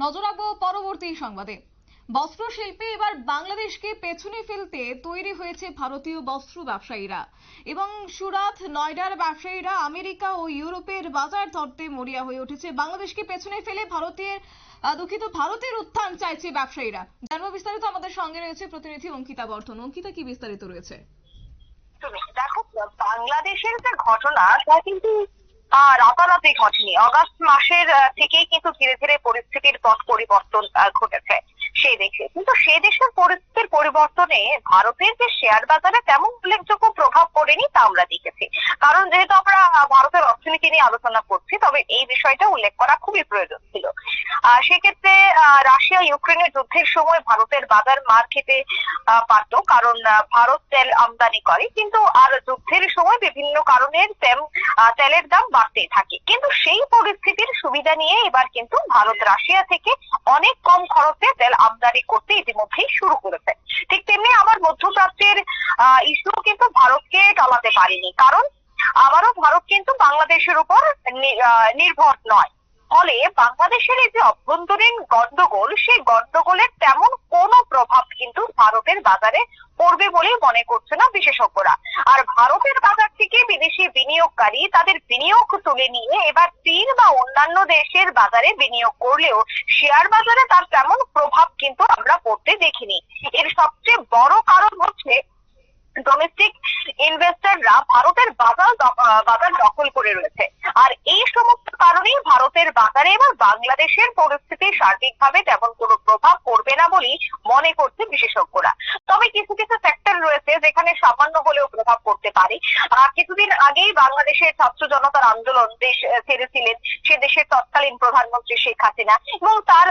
নজর রাখব পরবর্তী সংবাদে। বস্ত্র শিল্পে এবার বাংলাদেশকে পেছনে ফেলতে তৈরি হয়েছে ভারতীয় বস্ত্র ব্যবসায়ীরা। এবং সুরাত, নয়ডার ব্যবসায়ীরা আমেরিকা ও ইউরোপের বাজার ধরতে মরিয়া হয়ে উঠেছে। বাংলাদেশকে পেছনে ফেলে ভারতের দুঃখিত, ভারতের উত্থান চাইছে ব্যবসায়ীরা। জানব বিস্তারিত আমাদের সঙ্গে রয়েছে প্রতিনিধি অঙ্কিতা বর্ধন। অঙ্কিতা, কি বিস্তারিত রয়েছে? দেখো, বাংলাদেশের যে ঘটনা, তা কিন্তু রাতারাতি ঘটেনি। অগাস্ট মাসের থেকেই কিন্তু ধীরে ধীরে পরিস্থিতির পথ পরিবর্তন ঘটেছে। সেই দেশে। কিন্তু সে দেশের পরিস্থিতির পরিবর্তনে ভারতের যে শেয়ার বাজারে তেমন উল্লেখযোগ্য প্রভাব পড়েনি তা আমরা দেখেছি। কারণ যেহেতু আমরা ভারতের অর্থনীতি নিয়ে আলোচনা করছি, তবে এই বিষয়টা উল্লেখ করা খুবই প্রয়োজন ছিল। সেক্ষেত্রে রাশিয়া ইউক্রেনের যুদ্ধের সময় ভারতের বাজার মার খেতে পারতো, কারণ ভারত তেল আমদানি করে। কিন্তু আর যুদ্ধের সময় বিভিন্ন কারণের তেলের দাম বাড়তেই থাকে। কিন্তু সেই পরিস্থিতির সুবিধা নিয়ে এবার কিন্তু ভারত রাশিয়া থেকে অনেক কম খরচে তেল আমদানি করতে ইতিমধ্যেই শুরু করেছে। ঠিক তেমনি আমার মধ্যপ্রাচ্যের ইস্যু কিন্তু ভারতকে টলাতে পারেনি। কারণ আবারও ভারত কিন্তু বাংলাদেশের উপর নির্ভর নয়। ফলে বাংলাদেশের এই যে অভ্যন্তরীণ গন্ডগোল সেই গন্ডগোলের তেমন কোনো প্রভাব কিন্তু ভারতের বাজারে পড়বে বলে মনে করছে না বিশেষজ্ঞরা। আর ভারতের বাজার থেকে বিদেশি বিনিয়োগকারী তাদের বিনিয়োগ তুলে নিয়ে এবার চীন বা অন্যান্য দেশের বাজারে বিনিয়োগ করলেও শেয়ার বাজারে তার তেমন প্রভাব কিন্তু আমরা পড়তে দেখিনি। এর সবচেয়ে বড় কারণ হচ্ছে ডোমেস্টিক ইনভেস্টররা ভারতের বাজার বাজার দখল করে রয়েছে। আর এই সমস্ত কারণেই ভারতের বাজারে এবার বাংলাদেশের পরিস্থিতি সার্বিকভাবে তেমন কোনো প্রভাব পড়বে না বলেই মনে করছে বিশেষজ্ঞরা। তবে কিছু কিছু সেক্টর রয়েছে যেখানে সামান্য হলেও প্রভাব পড়তে পারে। আহ, কিছুদিন আগেই বাংলাদেশের ছাত্র জনতার আন্দোলন দেশ ছেড়েছিলেন সে দেশের তৎকালীন প্রধানমন্ত্রী শেখ হাসিনা এবং তার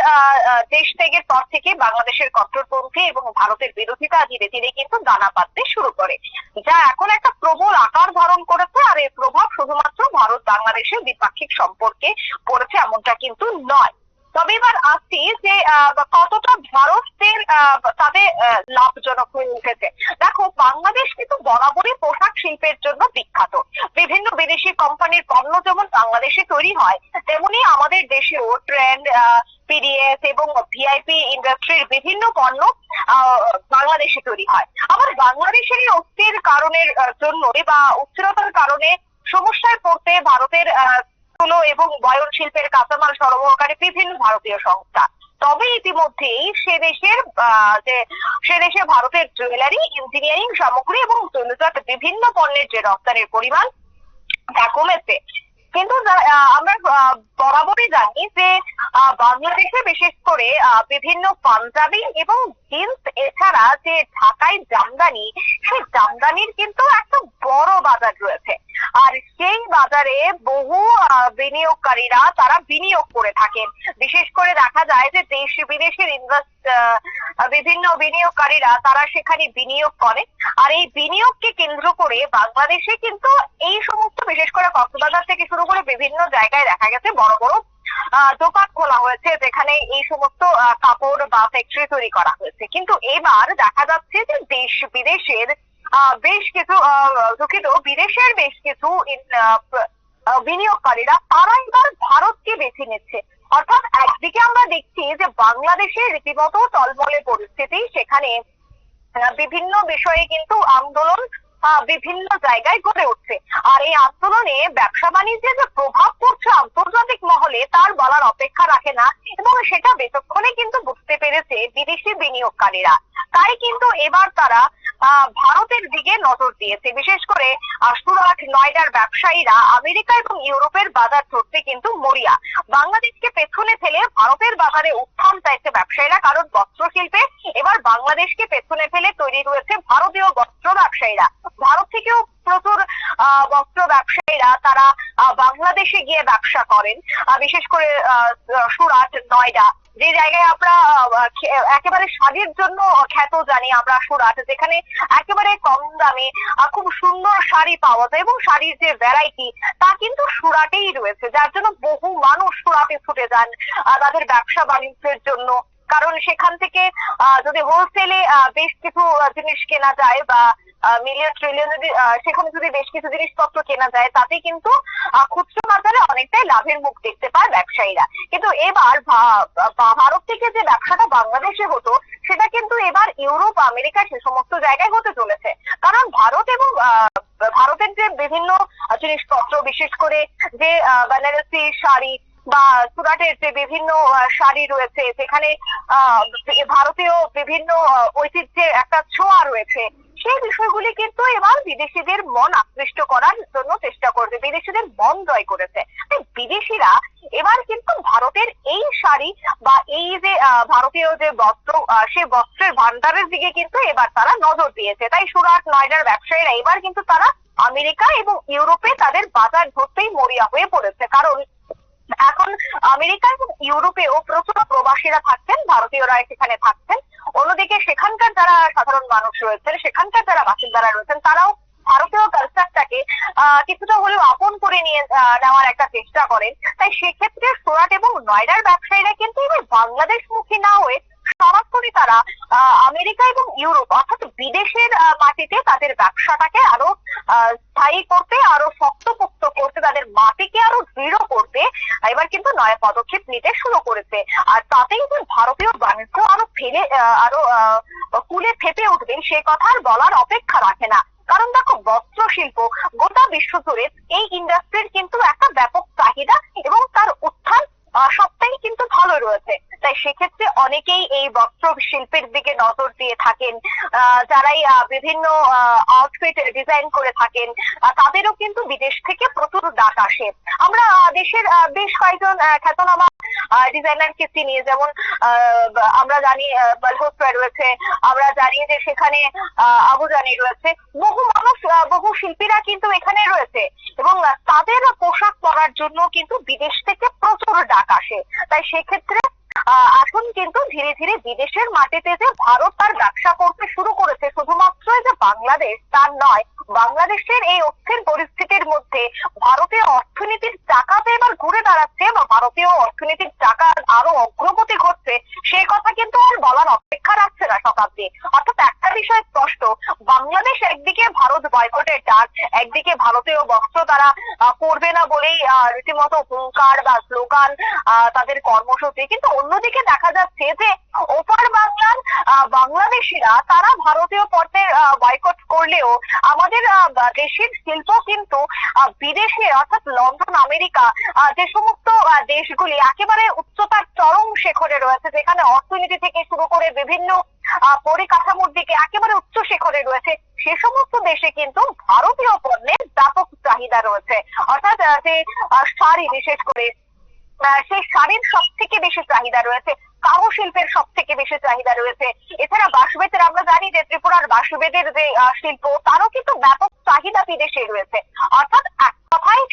দেশ ত্যাগের পর থেকে বাংলাদেশের কট্টরপন্থী এবং ভারতের বিরোধিতা ধীরে ধীরে কিন্তু দানা পাততে শুরু করে, যা এখন একটা প্রবল আকার ধারণ করেছে আর এর প্রভাব শুধুমাত্র ভারত বাংলাদেশের দ্বিপাক্ষিক সম্পর্কে পড়েছে, এমনটা কিন্তু নয়। তবে এবার আসছি যে কতটা ভারতের তাদের লাভজনক হয়ে উঠেছে। দেখো, বাংলাদেশ কিন্তু বরাবরই পোশাক শিল্পের জন্য বিখ্যাত। বিভিন্ন বিদেশি কোম্পানির পণ্য যেমন বাংলাদেশে তৈরি হয়, তেমনি আমাদের দেশেও ট্রেন্ড পিডিএস এবং ভিআইপি ইন্ডাস্ট্রির বিভিন্ন পণ্য বাংলাদেশে তৈরি হয়। আবার বাংলাদেশের অস্থির কারণের জন্য বা অস্থিরতার কারণে সমস্যায় পড়তে ভারতের তুলো এবং বয়ন শিল্পের কাঁচামাল সরবরাহকারী বিভিন্ন ভারতীয় সংস্থা। তবে ইতিমধ্যেই সে দেশের যে, সে দেশে ভারতের জুয়েলারি ইঞ্জিনিয়ারিং সামগ্রী এবং বিভিন্ন পণ্যের যে রপ্তানির পরিমাণ, তা কমেছে। কিন্তু আমরা বরাবরই জানি যে বাংলাদেশে বিশেষ করে বিভিন্ন পাঞ্জাবি এবং জিন্স এছাড়া যে ঢাকায় জামদানি, সেই জামদানির কিন্তু একটা বড় বাজার রয়েছে। আর সেই বাজারে বহু বিনিয়োগকারীরা তারা বিনিয়োগ করে থাকেন। বিশেষ করে দেখা যায় যে দেশ বিদেশের ইনভেস্ট বিভিন্ন বিনিয়োগকারীরা তারা সেখানে বিনিয়োগ করে। আর এই বিনিয়োগকে কেন্দ্র করে বাংলাদেশে কিন্তু এই সমস্ত, বিশেষ করে কক্সবাজার থেকে শুরু করে বিভিন্ন জায়গায় দেখা গেছে বড় বড় দোকান খোলা হয়েছে যেখানে এই সমস্ত কাপড় বা ফ্যাক্টরি তৈরি করা হয়েছে। কিন্তু এবার দেখা যাচ্ছে যে দেশ বিদেশের বেশ কিছু দুঃখিত, বিদেশের বেশ কিছু বিনিয়োগকারীরা তারা এবার ভারতকে বেছে নিচ্ছে। অর্থাৎ একদিকে আমরা দেখছি যে বাংলাদেশের রীতিমতো টলমলে পরিস্থিতি, সেখানে বিভিন্ন বিষয়ে কিন্তু আন্দোলন বিভিন্ন জায়গায় গড়ে উঠছে। আর এই আন্দোলনে ব্যবসা বাণিজ্যের যে প্রভাব পড়ছে আন্তর্জাতিক মহলে, তার বলার অপেক্ষা রাখে না এবং সেটা বেতক্ষণে কিন্তু বুঝতে পেরেছে বিদেশি বিনিয়োগকারীরা। তাই কিন্তু এবার তারা ভারতের দিকে নজর দিয়েছে। বিশেষ করে সুরাট নয়ডার ব্যবসায়ীরা আমেরিকা এবং ইউরোপের বাজার ধরতে কিন্তু মরিয়া। বাংলাদেশকে পেছনে ফেলে ভারতের বাজারে উত্থান চাইছে ব্যবসায়ীরা, কারণ বস্ত্র শিল্পে এবার বাংলাদেশকে পেছনে ফেলে তৈরি রয়েছে ভারতীয় বস্ত্র ব্যবসায়ীরা। ভারত থেকেও প্রচুর বস্ত্র ব্যবসায়ীরা তারা বাংলাদেশে গিয়ে ব্যবসা করেন। বিশেষ করে সুরাট নয়ডা। যে জায়গায় আমরা একেবারে শাড়ির জন্য খ্যাত জানি আমরা সুরাট, যেখানে একেবারে কম দামে খুব সুন্দর শাড়ি পাওয়া যায় এবং শাড়ির যে ভ্যারাইটি তা কিন্তু সুরাটেই রয়েছে। যার জন্য বহু মানুষ সুরাটে ছুটে যান তাদের ব্যবসা বাণিজ্যের জন্য। কারণ সেখান থেকে যদি হোলসেলে বেশ কিছু জিনিস কেনা যায় বা মিলিয়ন ট্রিলিয়ন যদি সেখানে যদি বেশ কিছু জিনিসপত্র কেনা যায় তাতে কিন্তু খুচরো বাজারে অনেকটাই লাভের মুখ দেখতে পায় ব্যবসায়ীরা। কিন্তু এবার ভারত থেকে যে ব্যবসাটা বাংলাদেশে হতো সেটা কিন্তু এবার ইউরোপ আমেরিকা সে সমস্ত জায়গায় হতে চলেছে। কারণ ভারত এবং ভারতের যে বিভিন্ন জিনিসপত্র বিশেষ করে যে বেনারসি শাড়ি বা সুরাটের যে বিভিন্ন শাড়ি রয়েছে আহ, ভারতীয় বিভিন্ন ঐতিহ্যের একটা ছোঁয়া রয়েছে। সেই বিষয়গুলি কিন্তু এবার বিদেশিদের মন আকৃষ্ট করার জন্য চেষ্টা করবে। বিদেশিদের মন জয় করেছে। বিদেশিরা এবার কিন্তু ভারতের এই শাড়ি বা এই যে ভারতীয় যে বস্ত্র সেই বস্ত্রের ভান্ডারের দিকে কিন্তু এবার তারা নজর দিয়েছে। তাই সুরাট নয়ডার ব্যবসায়ীরা এবার কিন্তু তারা আমেরিকা এবং ইউরোপে তাদের বাজার ধরতেই মরিয়া হয়ে পড়েছে। কারণ এখন আমেরিকা এবং ইউরোপেও প্রচুর প্রবাসীরা থাকছেন ভারতীয়রা সেখানে থাকছেন। অন্যদিকে সেখানকার যারা সাধারণ মানুষ রয়েছেন, সেখানকার যারা বাসিন্দারা রয়েছেন, তারাও ভারতীয় কালচারটাকে কিছুটা হলেও আপন করে নিয়ে নেওয়ার একটা চেষ্টা করেন। তাই সেক্ষেত্রে সুরাট এবং নয়ডার ব্যবসায়ীরা কিন্তু এবার বাংলাদেশ মুখী না হয়ে সরাসরি তারা আমেরিকা এবং ইউরোপ, অর্থাৎ বিদেশের মাটিতে তাদের ব্যবসাটাকে আরও স্থায়ী করতে, আরও শক্তপোক্ত করতে, তাদের মাটিকে আরও দৃঢ় করতে, এবার কিন্তু নয়া পদক্ষেপ নিতে শুরু করেছে। আর তাতেই যে ভারতীয় বাণিজ্য আরও ফেলে আরও কুলে ফেপে উঠবে, সে কথা আর বলার অপেক্ষা রাখে না। কারণ দেখো বস্ত্র শিল্প গোটা বিশ্ব জুড়ে এই ইন্ডাস্ট্রির কিন্তু একটা ব্যাপক চাহিদা এবং তার উত্থান সবটাই কিন্তু ভালো রয়েছে। তাই সেক্ষেত্রে অনেকেই এই বস্ত্র শিল্পের দিকে নজর দিয়ে থাকেন যারাই বিভিন্ন আউটফিট ডিজাইন করে থাকেন তাদেরও কিন্তু বিদেশ থেকে প্রচুর ডাক আসে। আমরা দেশের বেশ কয়েকজন খ্যাতনামা ডিজাইনারকে চিনি, যেমন আমরা জানি বালহোস্ট্রা রয়েছে, আমরা জানি যে সেখানে আবুজানি রয়েছে, বহু মানুষ বহু শিল্পীরা কিন্তু এখানে রয়েছে এবং তাদের পোশাক পরার জন্য কিন্তু বিদেশ থেকে প্রচুর ডাক আসে। তাই সেক্ষেত্রে এখন কিন্তু ধীরে ধীরে বিদেশের মাটিতে যে ভারত তার ব্যবসা করতে শুরু করেছে, শুধুমাত্র যে বাংলাদেশ তার নয়, বাংলাদেশের এই অস্থির পরিস্থিতির মধ্যে ভারতীয় অর্থনীতির চাকাতে এবার ঘুরে দাঁড়াচ্ছে বা ভারতীয় অর্থনীতির চাকা আরও অগ্রগতি ঘটছে সেই কথা কিন্তু আর বলার অপেক্ষা রাখছে না শতাব্দী অর্থাৎ একটা বিষয় স্পষ্ট বাংলাদেশ একদিকে ভারত বয়কটের ডাক একদিকে ভারতীয় বস্ত্র তারা আহ, করবে না বলেই আহ, রীতিমতো হুঙ্কার বা স্লোগান আহ, তাদের কর্মসূচি কিন্তু অন্যদিকে দেখা যাচ্ছে যে ওপার বাংলার আহ, বাংলাদেশিরা তারা ভারতীয় পণ্যের বয়কট করলেও আমাদের দেশের শিল্প কিন্তু বিদেশে অর্থাৎ লন্ডন, আমেরিকা যে সমস্ত দেশগুলি একেবারে উচ্চতার চরম শেখরে রয়েছে, যেখানে অর্থনীতি থেকে শুরু করে বিভিন্ন পরিকাঠামোর দিকে একেবারে উচ্চ শিখরে রয়েছে, সে সমস্ত দেশে কিন্তু ভারতীয় পণ্যের ব্যাপক চাহিদা রয়েছে। অর্থাৎ যে শাড়ি বিশেষ করে সেই শাড়ির সব থেকে বেশি চাহিদা রয়েছে। কারু শিল্পের সব থেকে বেশি চাহিদা রয়েছে। এছাড়া বাঁশবেতের আমরা জানি যে ত্রিপুরার বাঁশবেতের যে শিল্প, তারও কিন্তু ব্যাপক চাহিদা বিদেশে রয়েছে। অর্থাৎ এক কথায়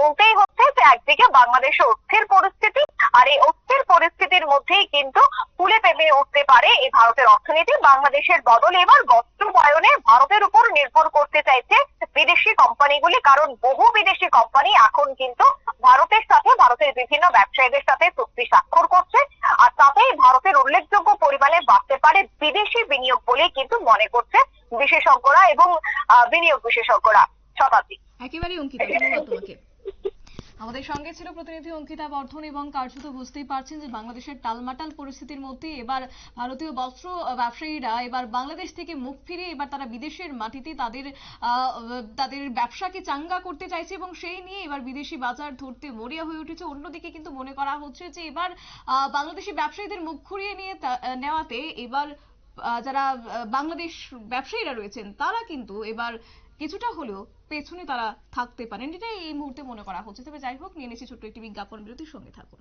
বলতেই হচ্ছে যে একদিকে বাংলাদেশে অস্থির পরিস্থিতি, আর এই অস্থির পরিস্থিতির মধ্যেই কিন্তু ফুলে পেঁপে উঠতে পারে এই ভারতের অর্থনীতি। বাংলাদেশের বদলে এবার বস্ত্র বয়নে ভারতের উপর নির্ভর করতে চাইছে বিদেশি কোম্পানিগুলি, কারণ বহু বিদেশি কোম্পানি এখন কিন্তু ভারতের সাথে, ভারতের বিভিন্ন ব্যবসায়ীদের সাথে চুক্তি স্বাক্ষর করছে। আর তাতে ভারতের উল্লেখযোগ্য পরিমাণে বাড়তে পারে বিদেশি বিনিয়োগ বলে কিন্তু মনে করছে বিশেষজ্ঞরা এবং বিনিয়োগ বিশেষজ্ঞরা। শতাব্দী। একেবারেই অঙ্কিত আমাদের সঙ্গে ছিল প্রতিনিধি অঙ্কিতা বর্ধন এবং কার্যত বুঝতেই পারছেন যে বাংলাদেশের টালমাটাল পরিস্থিতির মধ্যে এবার ভারতীয় বস্ত্র ব্যবসায়ীরা এবার বাংলাদেশ থেকে মুখ ফিরিয়ে এবার তারা বিদেশের মাটিতে তাদের তাদের ব্যবসাকে চাঙ্গা করতে চাইছে এবং সেই নিয়ে এবার বিদেশি বাজার ধরতে মরিয়া হয়ে উঠেছে। অন্যদিকে কিন্তু মনে করা হচ্ছে যে এবার বাংলাদেশি ব্যবসায়ীদের মুখ ঘুরিয়ে নিয়ে নেওয়াতে এবার যারা বাংলাদেশ ব্যবসায়ীরা রয়েছেন তারা কিন্তু এবার কিছুটা হলেও পেছনে তারা থাকতে পারেন। এটাই এই মুহূর্তে মনে করা হচ্ছে। তবে যাই হোক, নিয়ে নিচ্ছি ছোট্ট একটি বিজ্ঞাপন। বিরতির সঙ্গে থাকুন।